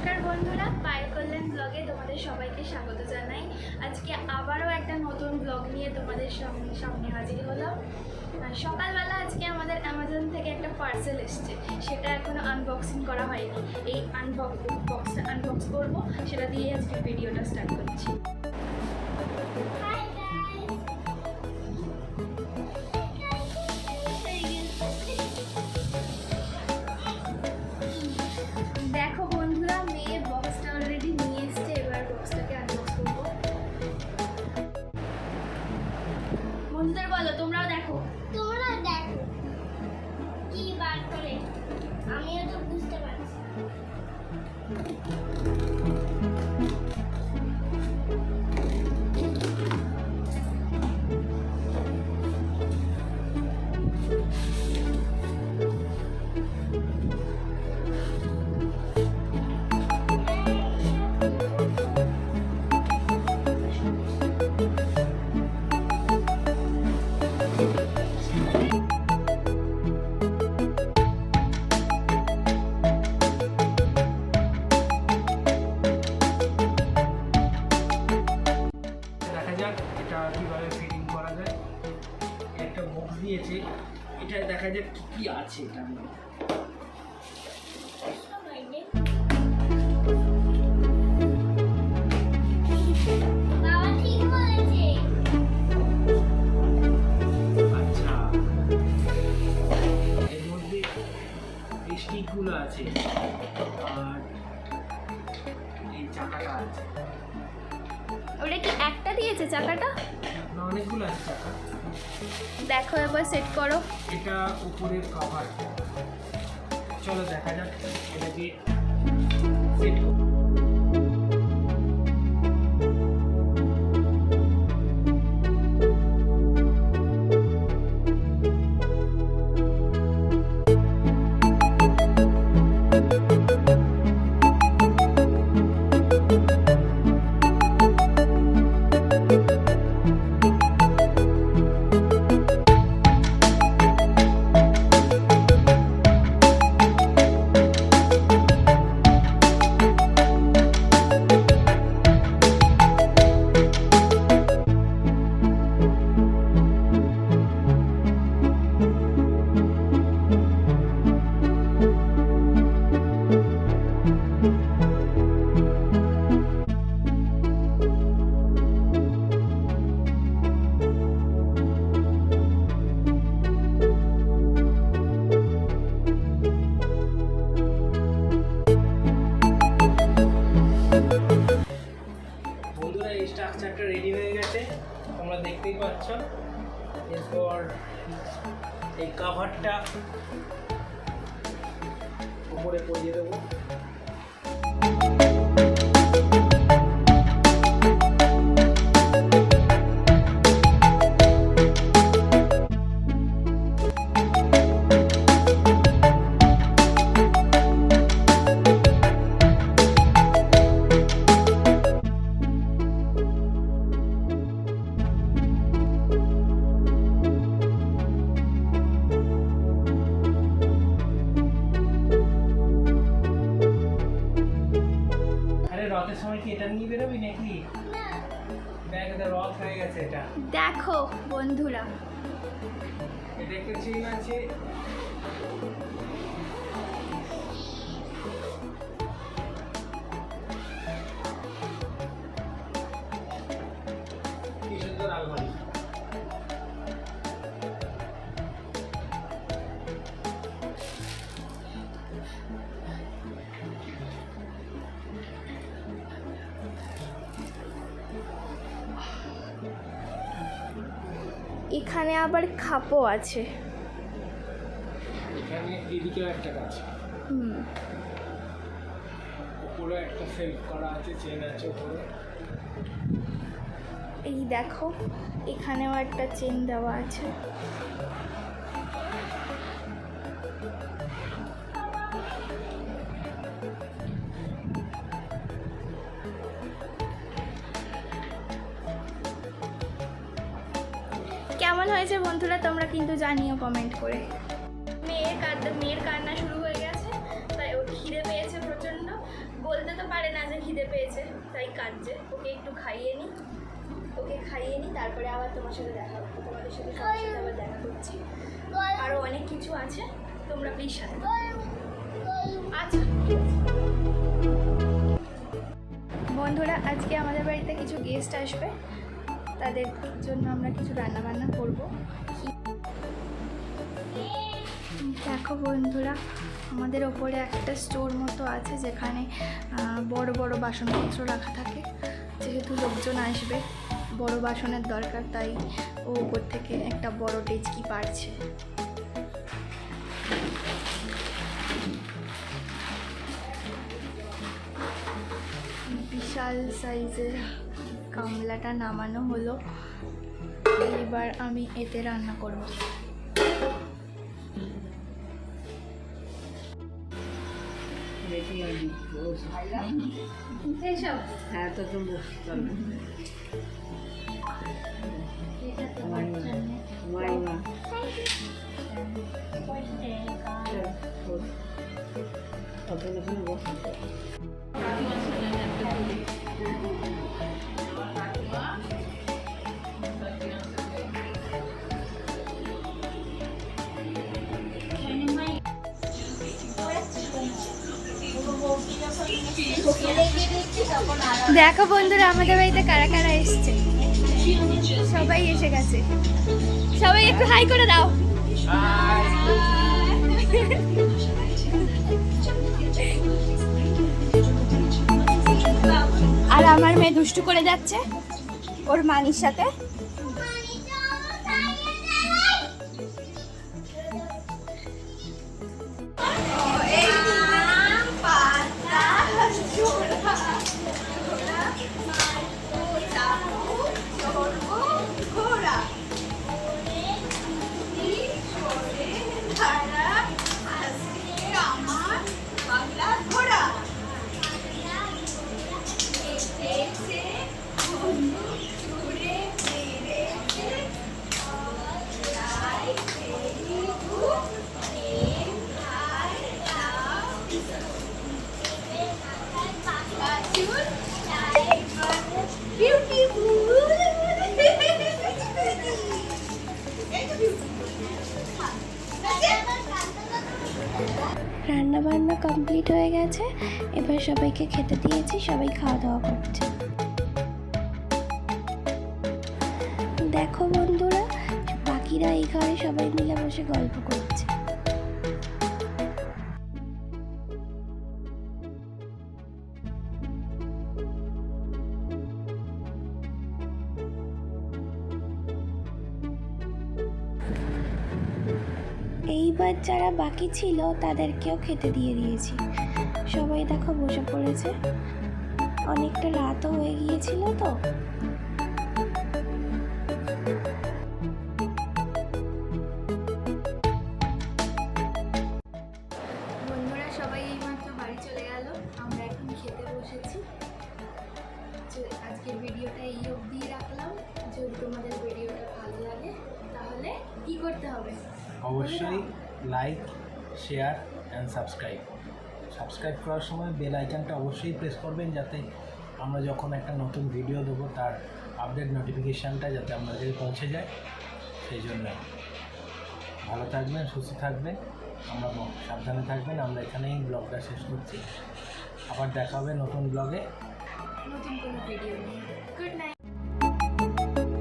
নমস্কার বন্ধুরা পায়ের কল্যাণ ব্লগে তোমাদের সবাইকে স্বাগত জানাই। আজকে আবারও একটা নতুন ব্লগ নিয়ে তোমাদের সামনে সামনে হাজির হলাম। সকালবেলা আজকে আমাদের অ্যামাজন থেকে একটা পার্সেল এসছে, সেটা এখনও আনবক্সিং করা হয়নি। এই আনবক্স বক্সটা আনবক্স করব, সেটা দিয়ে আজকে ভিডিওটা স্টার্ট করছি। দিয়েছে। এটা দেখা যাক কি কি আছে মধ্যে। স্টিকগুলো আছে। আর এই চাকাটা আছে। ওটা কি একটা দিয়েছে চাকাটা? না, অনেকগুলো আছে চাকা। দেখো এবার সেট করো। এটা উপরের কভার চলো দেখা যাক এটাকে সেট বন্ধুরা এই কাভারটা উপরে পরিয়ে দেবো। এটা নিয়ে বেরোবি নাকি? ব্যাগটা রক হয়ে গেছে এটা। দেখো বন্ধুরা। এটা একটা চেন আছে। এখানে আবার খাপও আছে। এখানে এদিকেও একটা কাজ হুম। উপরে একটা সেলফ করা আছে চেন আছে উপরে। এই দেখো এখানেও একটা চেন দেওয়া আছে। কেমন হয়েছে বন্ধুরা তোমরা কিন্তু জানিও কমেন্ট করে। মেয়ের কান্না মেয়ের কান্না শুরু হয়ে গেছে, তাই ওর খিদে পেয়েছে প্রচণ্ড। বলতে তো পারে না যে খিদে পেয়েছে, তাই কাঁদছে। ওকে একটু খাইয়ে নিই ওকে খাইয়ে নিই তারপরে আবার তোমার সাথে দেখা তোমাদের সাথে সবার সাথে আবার দেখা করছি। আরও অনেক কিছু আছে, তোমরা প্লিজ সাথে আচ্ছা বন্ধুরা, আজকে আমাদের বাড়িতে কিছু গেস্ট আসবে। তাদের জন্য আমরা কিছু রান্না বান্না করব। দেখো বন্ধুরা, আমাদের ওপরে একটা স্টোর মতো আছে যেখানে বড় বড় বাসনপত্র রাখা থাকে। যেহেতু লোকজন আসবে, বড় বাসনের দরকার, তাই ও ওপর থেকে একটা বড় ডেচকি পারছে বিশাল সাইজের গামলাটা নামানো হলো। এবার আমি এতে রান্না করব। হ্যাঁ তো তুমি দেখো বন্ধুরা, আমাদের বাড়িতে কারা কারা এসছে? সবাই এসে গেছে। সবাই একটু হাই করে দাও। আর আমার মেয়ে দুষ্টু করে যাচ্ছে, ওর মানির সাথে। কমপ্লিট হয়ে গেছে। এবার সবাইকে খেতে দিয়েছি, সবাই খাওয়া দাওয়া করছে। দেখো বন্ধুরা, বাকিরা এই ঘরে সবাই মিলে বসে গল্প এইবার যারা বাকি ছিল, তাদেরকেও খেতে দিয়ে দিয়েছি। সবাই দেখো বসে পড়েছে। অনেকটা রাতও হয়ে গিয়েছিল তো। খেতে অবশ্যই like share and subscribe subscribe করার সময় বেল আইকনটা অবশ্যই প্রেস করবেন যাতে আমরা যখন একটা নতুন ভিডিও দেবো, তার আপডেট নোটিফিকেশানটা যাতে আপনাদের পৌঁছে যায়। সেই জন্য। ভালো থাকবেন, সুস্থ থাকবেন। আমরা সাবধানে থাকবেন। আমরা এখানেই ব্লগটা শেষ করছি। আবার দেখা হবে নতুন ব্লগে নতুন কোনো ভিডিও গুড নাইট